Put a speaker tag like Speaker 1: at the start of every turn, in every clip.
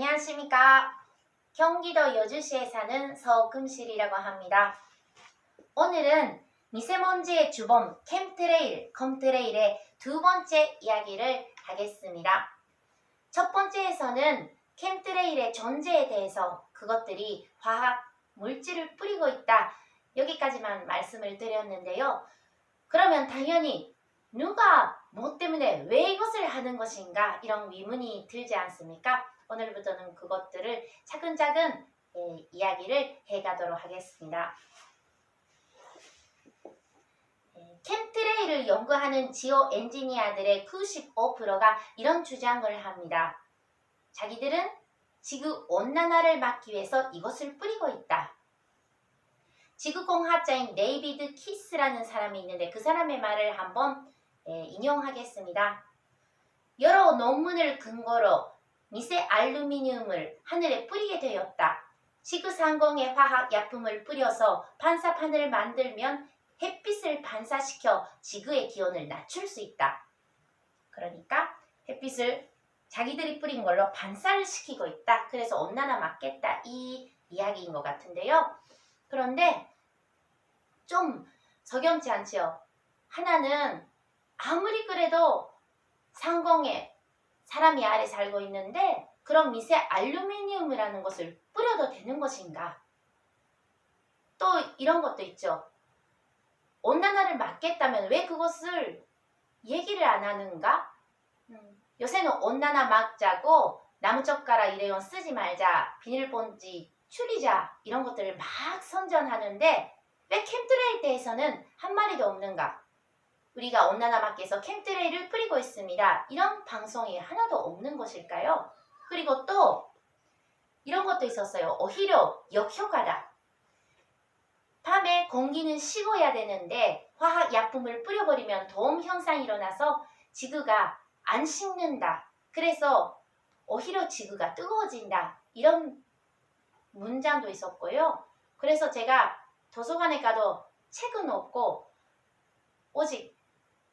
Speaker 1: 안녕하십니까. 경기도 여주시에 사는 서금실이라고 합니다. 오늘은 미세먼지의 주범 캠트레일, 컴트레일의 두 번째 이야기를 하겠습니다. 첫 번째에서는 캠트레일의 존재에 대해서 그것들이 화학 물질을 뿌리고 있다. 여기까지만 말씀을 드렸는데요. 그러면 당연히 누가 뭐 때문에 왜 이것을 하는 것인가 이런 의문이 들지 않습니까? 오늘부터는 그것들을 차근차근 예, 이야기를 해가도록 하겠습니다. 예, 캠트레일을 연구하는 지오 엔지니어들의 95%가 이런 주장을 합니다. 자기들은 지구 온난화를 막기 위해서 이것을 뿌리고 있다. 지구공학자인 데이비드 키스라는 사람이 있는데 그 사람의 말을 한번 예, 인용하겠습니다. 여러 논문을 근거로 미세 알루미늄을 하늘에 뿌리게 되었다. 지구상공에 화학 약품을 뿌려서 반사판을 만들면 햇빛을 반사시켜 지구의 기온을 낮출 수 있다. 그러니까 햇빛을 자기들이 뿌린 걸로 반사를 시키고 있다. 그래서 온난화 막겠다. 이 이야기인 것 같은데요. 그런데 좀 석연치 않지요. 하나는 아무리 그래도 상공에 사람이 아래 살고 있는데 그런 미세 알루미늄이라는 것을 뿌려도 되는 것인가? 또 이런 것도 있죠. 온난화를 막겠다면 왜 그것을 얘기를 안 하는가? 음, 요새는 온난화 막자고 나무젓가락 일회용 쓰지 말자, 비닐봉지 줄이자 이런 것들을 막 선전하는데 왜 캠트레일 때에서는 한 마리도 없는가? 우리가 온난화 막기 위해서 캠트레일을 뿌리고 있습니다. 이런 방송이 하나도 없는 것일까요? 그리고 또 이런 것도 있었어요. 오히려 역효과다. 밤에 공기는 식어야 되는데 화학 약품을 뿌려버리면 도움 현상이 일어나서 지구가 안 식는다. 그래서 오히려 지구가 뜨거워진다. 이런 문장도 있었고요. 그래서 제가 도서관에 가도 책은 없고 오직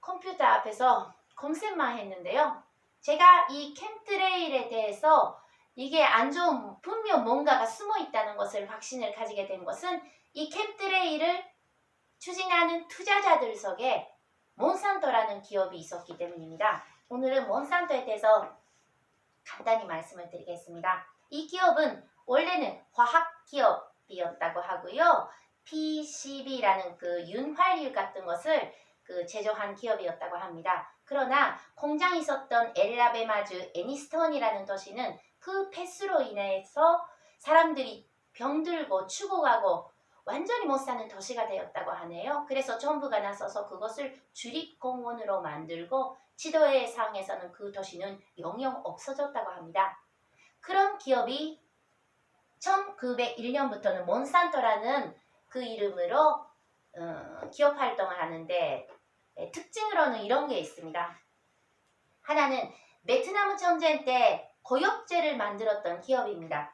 Speaker 1: 컴퓨터 앞에서 검색만 했는데요. 제가 이 캠트레일에 대해서 이게 안 좋은 분명 뭔가가 숨어 있다는 것을 확신을 가지게 된 것은 이 캠트레일을 추진하는 투자자들 속에 몬산토라는 기업이 있었기 때문입니다. 오늘은 몬산토에 대해서 간단히 말씀을 드리겠습니다. 이 기업은 원래는 화학 기업이었다고 하고요. PCB라는 그 윤활유 같은 것을 그 제조한 기업이었다고 합니다. 그러나 공장이 있었던 엘라베마주 애니스턴이라는 도시는 그 폐수로 인해서 사람들이 병들고 죽어가고 완전히 못 사는 도시가 되었다고 하네요. 그래서 정부가 나서서 그것을 주립공원으로 만들고 지도의 상에서는 그 도시는 영영 없어졌다고 합니다. 그런 기업이 1901년부터는 몬산토라는 그 이름으로 어, 기업 활동을 하는데 예, 특징으로는 이런 게 있습니다. 하나는 베트남 전쟁 때 고역제를 만들었던 기업입니다.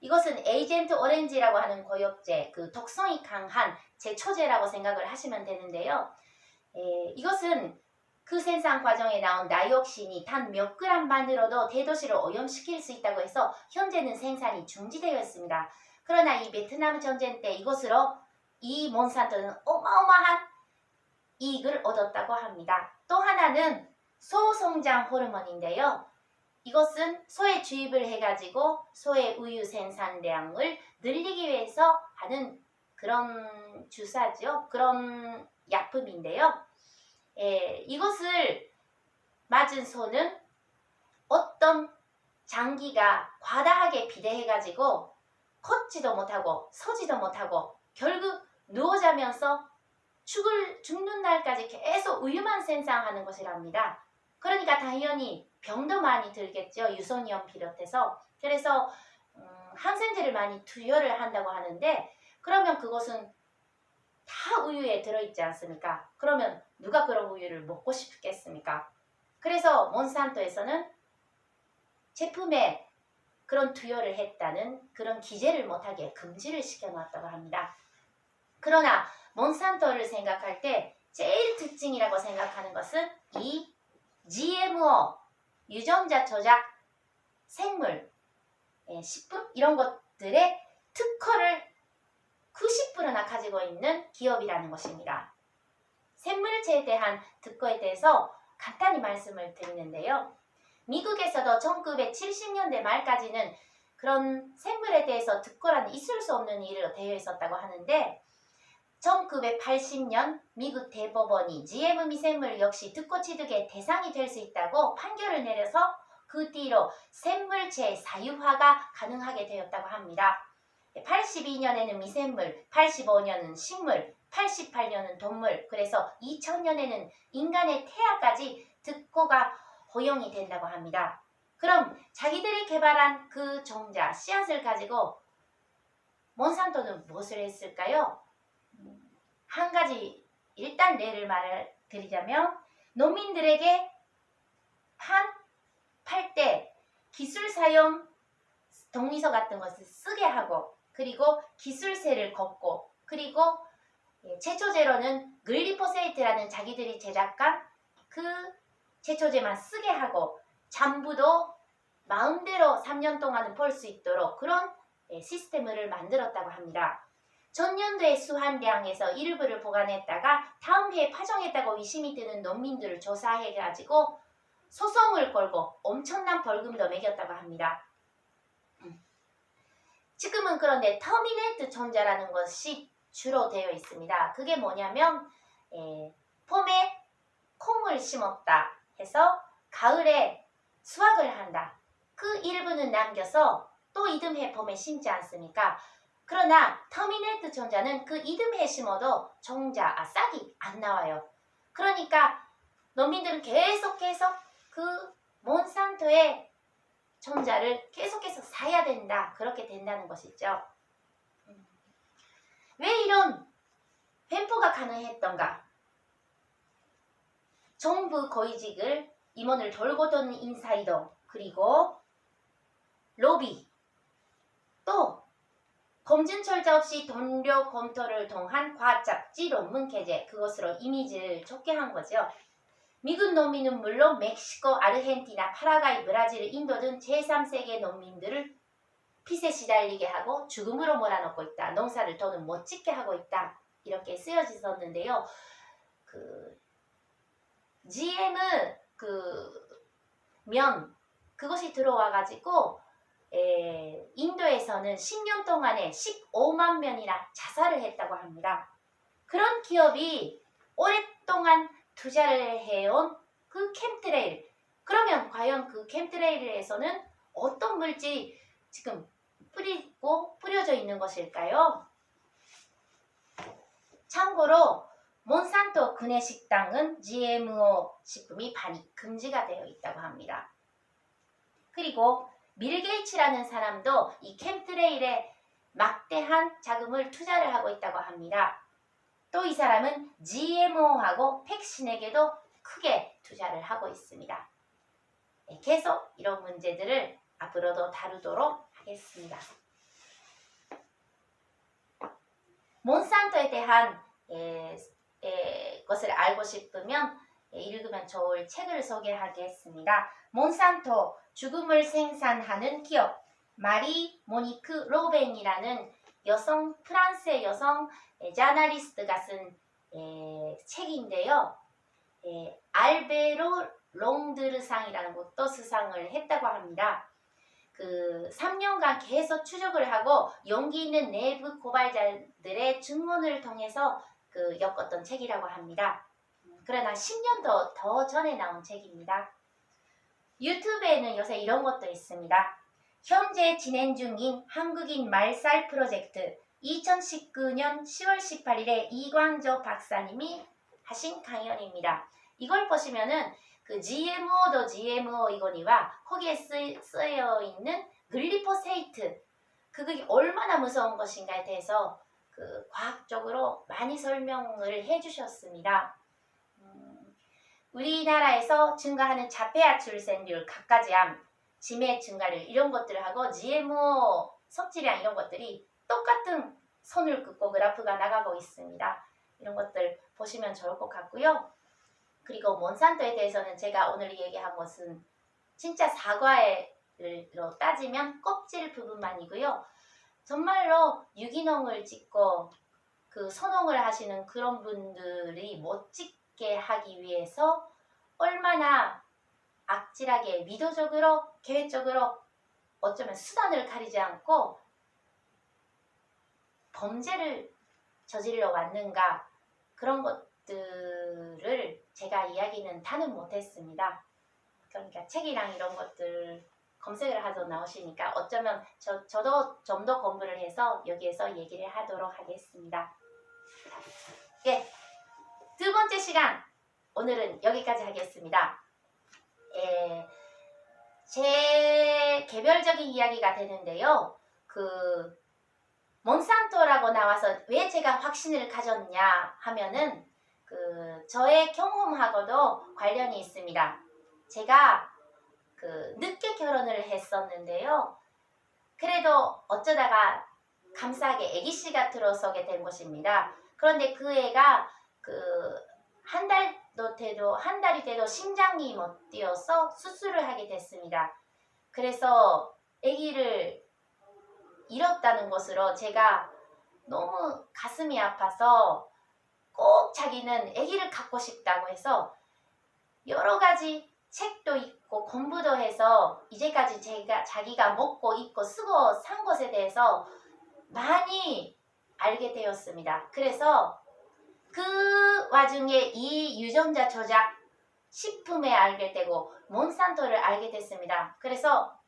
Speaker 1: 이것은 에이전트 오렌지라고 하는 고역제, 그 독성이 강한 제초제라고 생각을 하시면 되는데요. 에, 이것은 그 생산 과정에 나온 나이옥신이 단 몇 그램만으로도 대도시를 오염시킬 수 있다고 해서 현재는 생산이 중지되어 있습니다. 그러나 이 베트남 전쟁 때 이것으로 이 몬산토는 어마어마한 이익을 얻었다고 합니다. 또 하나는 소성장 호르몬인데요. 이것은 소에 주입을 해가지고 소의 우유 생산량을 늘리기 위해서 하는 그런 주사죠. 그런 약품인데요. 예, 이것을 맞은 소는 어떤 장기가 과다하게 비대해가지고 걷지도 못하고 서지도 못하고 결국 누워 자면서 죽을 죽는 날까지 계속 우유만 생산하는 것이랍니다. 그러니까 당연히 병도 많이 들겠죠. 유선염 비롯해서. 그래서 음, 항생제를 많이 투여를 한다고 하는데 그러면 그것은 다 우유에 들어있지 않습니까? 그러면 누가 그런 우유를 먹고 싶겠습니까? 그래서 몬산토에서는 제품에 그런 투여를 했다는 그런 기재를 못하게 금지를 시켜놨다고 합니다. 그러나 몬산토를 생각할 때 제일 특징이라고 생각하는 것은 이 GMO 유전자 조작 생물 예, 식품 이런 것들의 특허를 90%나 가지고 있는 기업이라는 것입니다. 샘물체에 대한 특허에 대해서 간단히 말씀을 드리는데요. 미국에서도 1970년대 말까지는 그런 샘물에 대해서 특허라는 있을 수 없는 일로 되어 있었다고 하는데 1980년 미국 대법원이 GM 미생물 역시 특허 취득의 대상이 될 수 있다고 판결을 내려서 그 뒤로 샘물체 사유화가 가능하게 되었다고 합니다. 82년에는 미생물, 85년은 식물, 88년은 동물, 그래서 2000년에는 인간의 태아까지 특허가 허용이 된다고 합니다. 그럼 자기들이 개발한 그 종자, 씨앗을 가지고 몬산토는 무엇을 했을까요? 한 가지 일단 예를 말을 드리자면 농민들에게 판, 팔 때 기술 사용 동의서 같은 것을 쓰게 하고 그리고 기술세를 걷고 그리고 예, 제초제로는 글리포세이트라는 자기들이 제작한 그 제초제만 쓰게 하고 잠부도 마음대로 3년 동안은 벌 수 있도록 그런 예, 시스템을 만들었다고 합니다. 전년도에 수환량에서 일부를 보관했다가 다음 해에 파종했다고 의심이 드는 농민들을 조사해가지고 소송을 걸고 엄청난 벌금도 매겼다고 합니다. 음. 지금은 그런데 터미네이트 종자라는 것이 주로 되어 있습니다. 그게 뭐냐면 에, 봄에 콩을 심었다 해서 가을에 수확을 한다. 그 일부는 남겨서 또 이듬해 봄에 심지 않습니까? 그러나 터미네이트 종자는 그 이듬해 심어도 종자, 아, 싹이 안 나와요. 그러니까 농민들은 계속해서 그 몬산토의 종자를 계속해서 사야 된다. 그렇게 된다는 것이죠. 음. 왜 이런 횡포가 가능했던가? 정부 고위직을 임원을 돌고 도는 인사이동 그리고 로비 또 검증 철자 없이 동료 검토를 통한 과잡지 논문 게재 그것으로 이미지를 좋게 한 거죠. 미국 농민은 물론 멕시코, 아르헨티나, 파라과이, 브라질, 인도 등 제3세계 농민들을 핏에 시달리게 하고 죽음으로 몰아넣고 있다. 농사를 더는 못 짓게 하고 있다. 이렇게 쓰여졌었는데요. 그 GM 그면 그것이 들어와 가지고 에, 인도에서는 10년 동안에 15만 명이나 자살을 했다고 합니다. 그런 기업이 오랫동안 투자를 해온 그 캠트레일. 그러면 과연 그 캠트레일에서는 어떤 물질이 지금 뿌리고 뿌려져 있는 것일까요? 참고로 몬산토 근해 식당은 GMO 식품이 반입 금지가 되어 있다고 합니다. 그리고 밀 게이츠라는 사람도 이 캠트레일에 막대한 자금을 투자를 하고 있다고 합니다. 또 이 사람은 GMO하고 팩신에게도 크게 투자를 하고 있습니다. 네, 계속 이런 문제들을 앞으로도 다루도록 하겠습니다. 몬산토에 대한 예, 예, 것을 알고 싶으면 예, 읽으면 좋을 책을 소개하겠습니다. 몬산토 죽음을 생산하는 기업 마리 모니크 로벤이라는 여성 프랑스의 여성 예, 자나리스트가 쓴 예, 책인데요. 예, 알베로 롱드르상이라는 것도 수상을 했다고 합니다. 그 3년간 계속 추적을 하고 용기 있는 내부 고발자들의 증언을 통해서 그 엮었던 책이라고 합니다. 그러나 10년도 더 전에 나온 책입니다. 유튜브에는 요새 이런 것도 있습니다. 현재 진행 중인 한국인 말살 프로젝트 2019년 10월 18일에 이광조 박사님이 하신 강연입니다. 이걸 보시면은 그 GMO도 GMO이거니와 거기에 쓰, 쓰여 있는 글리포세이트 그게 얼마나 무서운 것인가에 대해서 그 과학적으로 많이 설명을 해주셨습니다. 음, 우리나라에서 증가하는 자폐아 출생률, 각가지암, 치매 증가율 이런 것들을 하고 GMO 섭취량 이런 것들이 똑같은 손을 긋고 그래프가 나가고 있습니다. 이런 것들 보시면 좋을 것 같고요. 그리고 몬산토에 대해서는 제가 오늘 얘기한 것은 진짜 부분들로 따지면 껍질 부분만이고요. 정말로 유기농을 짓고 그 소농을 하시는 그런 분들이 멋 지게 하기 위해서 얼마나 악질하게 미도적으로 계획적으로 어쩌면 수단을 가리지 않고 범죄를 저질러 왔는가 그런 것들을 제가 이야기는 다는 못했습니다. 그러니까 책이랑 이런 것들 검색을 하도 나오시니까 어쩌면 저, 저도 좀 더 공부를 해서 여기에서 얘기를 하도록 하겠습니다. 예, 두 번째 시간 오늘은 여기까지 하겠습니다. 예, 제 개별적인 이야기가 되는데요. 그 몬산토라고 나와서 왜 제가 확신을 가졌냐 하면은 그 저의 경험하고도 관련이 있습니다. 제가 그 늦게 결혼을 했었는데요. 그래도 어쩌다가 감사하게 아기 씨가 들어서게 된 것입니다. 그런데 그 애가 그 한 달도 돼도 한 달이 돼도 심장이 못 뛰어서 수술을 하게 됐습니다. 그래서 아기를 잃었다는 것으로 제가 너무 가슴이 아파서 꼭 자기는 아기를 갖고 싶다고 해서 여러 가지 책도 읽고 공부도 해서 이제까지 제가 자기가 먹고 입고 쓰고 산 것에 대해서 많이 알게 되었습니다. 그래서 그 와중에 이 유전자 조작 식품에 알게 되고 몬산토를 알게 됐습니다. 그래서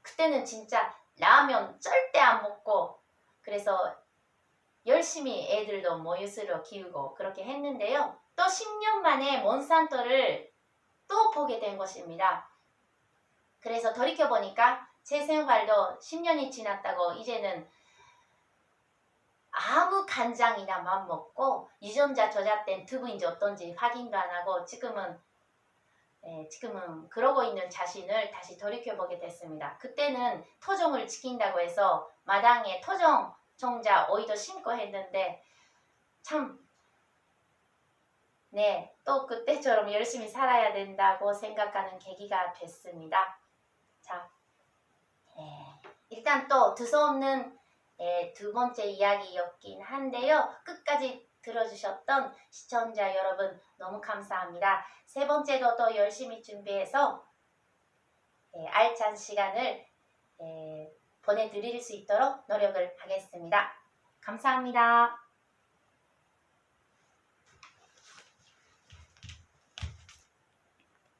Speaker 1: 그때는 진짜 라면 절대 안 먹고 그래서 열심히 애들도 모유수로 키우고 그렇게 했는데요. 또 10년 만에 몬산토를 또 보게 된 것입니다. 그래서 돌이켜보니까 제 생활도 10년이 지났다고 이제는 아무 간장이나 맘 먹고 유전자 조작된 두부인지 어떤지 확인도 안 하고 지금은 예, 지금은 그러고 있는 자신을 다시 돌이켜보게 됐습니다. 그때는 토종을 지킨다고 해서 마당에 토종 종자 오이도 심고 했는데 참 네, 또 그때처럼 열심히 살아야 된다고 생각하는 계기가 됐습니다. 자, 예, 일단 또 두서없는 예, 두 번째 이야기였긴 한데요. 끝까지 들어주셨던 시청자 여러분 너무 감사합니다. 세 번째도 또 열심히 준비해서 예, 알찬 시간을 예, 보내드릴 수 있도록 노력을 하겠습니다. 감사합니다.